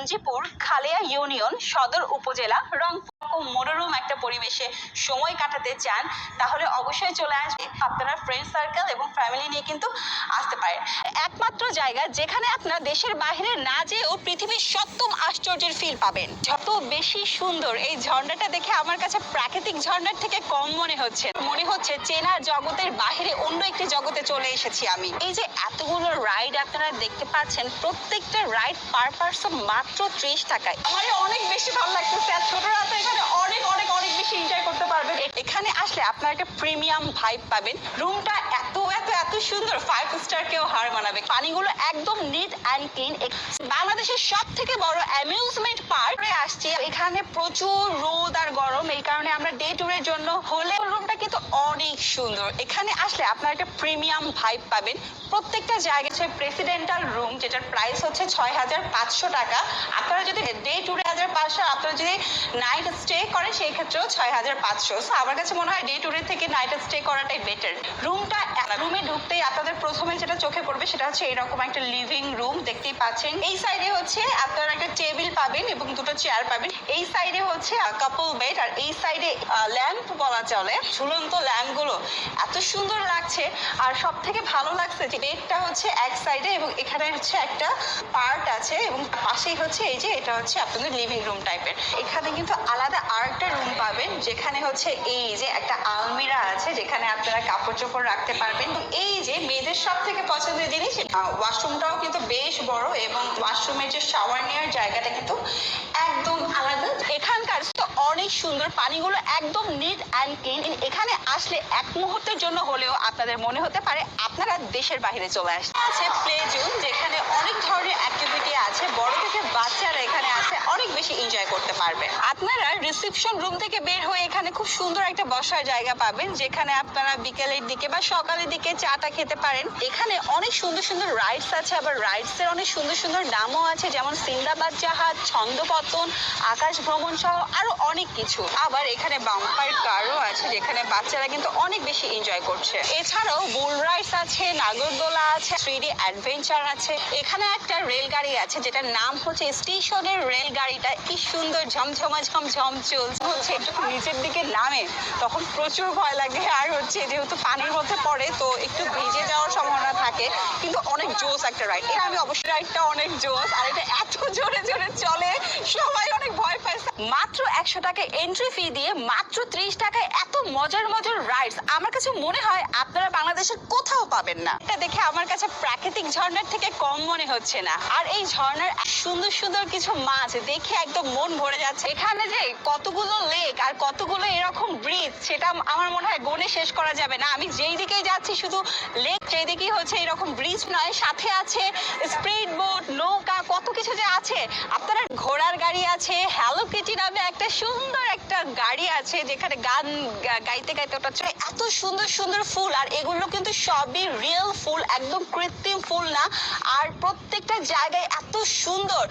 সঞ্জিপুর খালেয়া union সদর উপজেলা, রংপুর মনোরম একটা পরিবেশে সময় কাটাতে চান, তাহলে অবশ্যই চলে আসবে আপনারা ফ্রেন্ড সার্কেল এবং ফ্যামিলি নিয়ে কিন্তু আসতে পারেন। একমাত্র জায়গা যেখানে আপনারা দেশের বাইরে না যেয়েও পৃথিবীর সপ্তম আশ্চর্যের ফিল পাবেন। যত বেশি সুন্দর এই ঝর্ণাটা দেখে আমার কাছে প্রাকৃতিক ঝর্ণার থেকে কম মনে হচ্ছে। মনে হচ্ছে চেনা জগতের বাইরে অন্য একটি জগতে চলে এসেছি আমি। এই যে এতগুলো রাইড আপনারা দেখতে পাচ্ছেন, প্রত্যেকটা রাইড পার পার্সন মাত্র ত্রিশ টাকায়। আমার অনেক বেশি ভালো লাগতেছে। আর ছোটরা তো এখানে অনেক অনেক অনেক বেশি এনজয় করতে পারবেন এখানে আসলে আপনারা একটা প্রিমিয়াম ভাইব পাবেন। রুমটা এত সুন্দর ফাইভ স্টার কেউ হার মানাবে। পানিগুলো একদম নিট অ্যান্ড ক্লিন বাংলাদেশের সব থেকে বড় অ্যামিউজমেন্ট পার্কে আসছি। এখানে প্রচুর রোদ আর গরম, এই কারণে আমরা ডে ট্যুরের জন্য হলে রুমটা কিন্তু অনেক সুন্দর। এখানে আসলে আপনারা একটা প্রিমিয়াম ভাইব পাবেন। প্রত্যেকটা জায়গায় হচ্ছে প্রেসিডেন্টাল রুম যেটার প্রাইস হচ্ছে ছয় হাজার পাঁচশো টাকা। আপনারা যদি ডে ট্যুরে হাজার পাঁচশো, আপনারা যদি নাইট স্টে করেন, সেই ক্ষেত্রেও ছয় হাজার পাঁচশো আমার কাছে মনে হয় ডে ট্যুরের থেকে নাইট স্টে করাটাই বেটার রুমটা রুমে ঢুকতেই আপনাদের প্রথমে যেটা চোখে পড়বে সেটা হচ্ছে এরকম একটা লিভিং রুম দেখতেই পাচ্ছেন। এই সাইডে হচ্ছে আপনার একটা টেবিল পাবেন এবং দুটো চেয়ার পাবেন। এই সাইডে হচ্ছে কাপল বেড আর এই সাইডে ল্যাম্প বলা চলে। ঝুলন্ত ল্যাম্পগুলো। এত সুন্দর লাগছে। আর সব থেকে ভালো লাগছে যে বেডটা হচ্ছে এক সাইডে এবং এখানে হচ্ছে একটা পার্ট আছে এবং পাশেই হচ্ছে এই যে, এটা হচ্ছে আপনাদের লিভিং রুম টাইপের এখানে কিন্তু আলাদা আরেকটা রুম পাবেন, যেখানে হচ্ছে এই যে একটা আলমিরা আছে, যেখানে আপনারা কাপড় চোপড় রাখতে পারবেন। এই যে, মেয়েদের সব থেকে পছন্দের জিনিস ওয়াশরুমটাও কিন্তু বেশ বড় এবং ওয়াশরুমের যে শাওয়ার নেওয়ার জায়গাটা কিন্তু একদম আলাদা। এখানকার অনেক সুন্দর পানিগুলো একদম নিট অ্যান্ড ক্লিন এখানে আসলে এক মুহূর্তের জন্য হলেও আপনাদের মনে হতে পারে, আপনারা দেশের বাইরে চলে আসছে প্লে জোন যেখানে অনেক ধরনের অ্যাক্টিভিটি আছে বড় থেকে বাচ্চারা এখানে আসে অনেক বেশি এনজয় করতে পারবে। আপনারা রিসেপশন রুম থেকে বের হয়ে এখানে খুব সুন্দর একটা বসার জায়গা পাবেন, যেখানে আপনারা বিকেলের দিকে বা সকালের দিকে চাটা খেতে পারেন। এখানে অনেক সুন্দর সুন্দর রাইডস আছে, আবার রাইডস এর অনেক সুন্দর সুন্দর নামও আছে, যেমন সিন্দাবাদ জাহাজ ছন্দপতন আকাশ ভ্রমণ সহ আরও অনেক কিছু। আবার এখানে বাম্পার কারও আছে যেখানে বাচ্চারা কিন্তু অনেক বেশি এনজয় করছে। এছাড়াও বুল রাইডস আছে, নাগরদোলা আছে থ্রি ডি অ্যাডভেঞ্চার আছে। এখানে একটা রেলগাড়ি আছে, যেটার নাম হচ্ছে স্টেশনের রেলগাড়িটা। কি সুন্দর ঝমঝমা ঝমঝম চলছে। হচ্ছে যখন নিচের দিকে নামে, তখন প্রচুর ভয় লাগে। আর হচ্ছে যেহেতু পানির মধ্যে পড়ে, তো একটু ভিজে যাওয়ার সম্ভাবনা থাকে। কিন্তু অনেক জোস একটা রাইড এটা আমি অবশ্যই রাইডটা অনেক জোস আর এটা এত জোরে জোরে চলে, সবাই অনেক ভয় পায়। মাত্র একশো টাকা এন্ট্রি ফি দিয়ে মাত্র ত্রিশ টাকায় এত মজার মজার রাইডস আমার কাছে মনে হয় আপনারা বাংলাদেশের কোথাও পাবেন না। এটা দেখে আমার কাছে প্রাকৃতিক ঝর্ণার থেকে কম মনে হচ্ছে না। আর এই ঝর্ণার সুন্দর সুন্দর কিছু মাছ দেখে একদম মন ভরে যাচ্ছে। এখানে যে কতগুলো লেক আর কতগুলো এরকম ব্রিজ সেটা আমার মনে হয় গনে শেষ করা যাবে না। আমি যেই দিকেই যাচ্ছি শুধু লেক সেই দিকেই হচ্ছে এরকম ব্রিজ নয়, সাথে আছে স্পিড বোট নৌকা, কত কিছু যে আছে। আপনারা ঘোড়ার গাড়ি আছে হ্যালো কিটি নামে একটা সুন্দর একটা গাড়ি আছে, যেখানে গান গাইতে গাইতে ওটা চলে। এত সুন্দর সুন্দর ফুল, আর এগুলো কিন্তু সবই রিয়েল ফুল, একদম কৃত্রিম ফুল না। আর প্রত্যেকটা জায়গায় এত সুন্দর।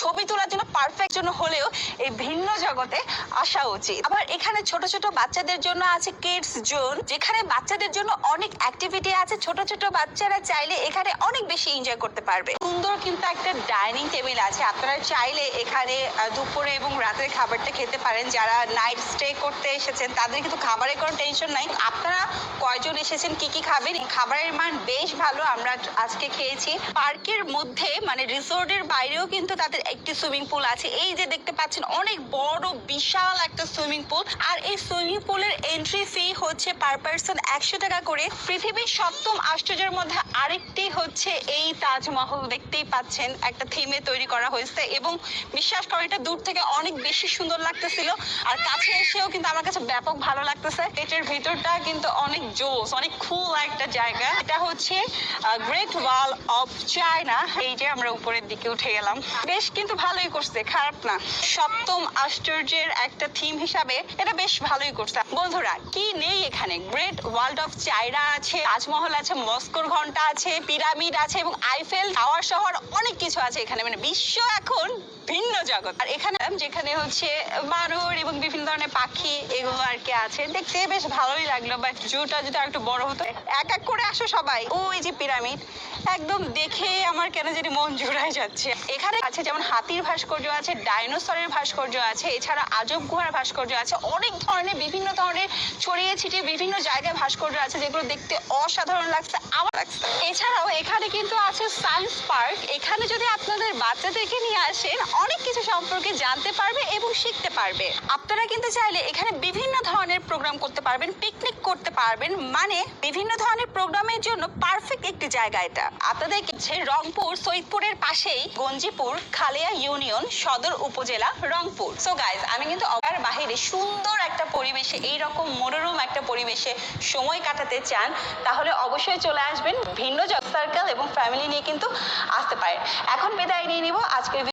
ছবি তোলার জন্য পারফেক্ট জন্য হলেও এই ভিন্ন জগতে আসা উচিত। আবার এখানে ছোট ছোট বাচ্চাদের জন্য আছে কিডস জোন যেখানে বাচ্চাদের জন্য অনেক অ্যাক্টিভিটি আছে। ছোট ছোট বাচ্চারা চাইলে এখানে অনেক বেশি এনজয় করতে পারবে। সুন্দর কিন্তু একটা ডাইনিং টেবিল আছে। আপনারা চাইলে এখানে দুপুরে এবং রাতের খাবারটা খেতে পারেন। যারা নাইট স্টে করতে এসেছেন, তাদের কিন্তু খাবারের কোনো টেনশন নাই। আপনারা কয়জন এসেছেন, কি কি খাবেন? খাবারের মান বেশ ভালো, আমরা আজকে খেয়েছি। পার্কের মধ্যে মানে রিসোর্টের বাইরেও কিন্তু তাদের একটি সুইমিং পুল আছে। এই যে দেখতে পাচ্ছেন, অনেক বড়, বিশাল একটা সুইমিং পুল। আর এই সুইমিং পুলের এন্ট্রি ফি হচ্ছে পার পার্সন একশো টাকা করে। পৃথিবীর সপ্তম আশ্চর্যের মধ্যে আরেকটি হচ্ছে এই তাজমহল, দেখতেই পাচ্ছেন, একটা থিমে তৈরি করা হয়েছে। এবং বিশ্বাস করেন, এটা দূর থেকে অনেক বেশি সুন্দর লাগতেছিল। আর কাছে এসেও কিন্তু আমার কাছে ব্যাপক ভালো লাগতেছে। এটার ভিতরটা কিন্তু অনেক জোস, অনেক খুল একটা জায়গা। এটা হচ্ছে গ্রেট ওয়াল অফ চায়না এই যে আমরা উপরের দিকে উঠে গেলাম। বেশ কিন্তু ভালোই করছে, খারাপ না। সপ্তম আশ্চর্যের একটা থিম হিসাবে এটা বেশ ভালোই করছে। বন্ধুরা, কি নেই এখানে? গ্রেট ওয়ার্ল্ড অফ চায়না আছে, তাজমহল আছে, মস্কোর ঘণ্টা আছে, পিরামিড আছে এবং আইফেল টাওয়ার শহর অনেক কিছু আছে এখানে। মানে বিশ্ব এখন ভিন্ন জগৎ। আর এখানে যেখানে হচ্ছে বানর এবং বিভিন্ন ধরনের পাখি, এগুলো আর কি আছে, দেখতে বেশ ভালোই লাগল বাট জুটা যদি একটু বড় হতো, এক এক করে আসো সবাই। ওই যে পিরামিড, একদম দেখে আমার কেন জানি মন জুড়ায় যাচ্ছে। এখানে আছে যেমন হাতির ভাস্কর্য আছে, ডাইনোসরের ভাস্কর্য আছে, এছাড়া আজব গুহার ভাস্কর্য আছে, অনেক ধরনের, বিভিন্ন ধরনের ছড়িয়ে ছিটিয়ে বিভিন্ন জায়গায় ভাস্কর্য আছে, যেগুলো দেখতে অসাধারণ লাগছে, আমার লাগছে। এছাড়াও এখানে কিন্তু আছে সায়েন্স পার্ক, এখানে যদি আপনাদের বাচ্চাদেরকে নিয়ে আসেন, অনেক কিছু সম্পর্কে জানতে পারবে এবং শিখতে পারবে। আপনারা কিন্তু চাইলে এখানে বিভিন্ন ধরনের প্রোগ্রাম করতে পারবেন পিকনিক করতে পারবেন মানে বিভিন্ন ধরনের প্রোগ্রামের জন্য পারফেক্ট একটি জায়গা এটা। আপনাদের হচ্ছে রংপুর, সৈয়দপুরের পাশেই গঞ্জিপুর, খালিয়া ইউনিয়ন সদর উপজেলা রংপুর। সো গাইজ আমি কিন্তু অগার বাহিরে সুন্দর একটা পরিবেশে এই রকম মনোরম একটা পরিবেশে সময় কাটাতে চান, তাহলে অবশ্যই চলে আসবেন ভিন্ন জব সার্কেল এবং ফ্যামিলি নিয়ে কিন্তু আসতে পারেন। এখন বিদায় নিয়ে নিব, আজকের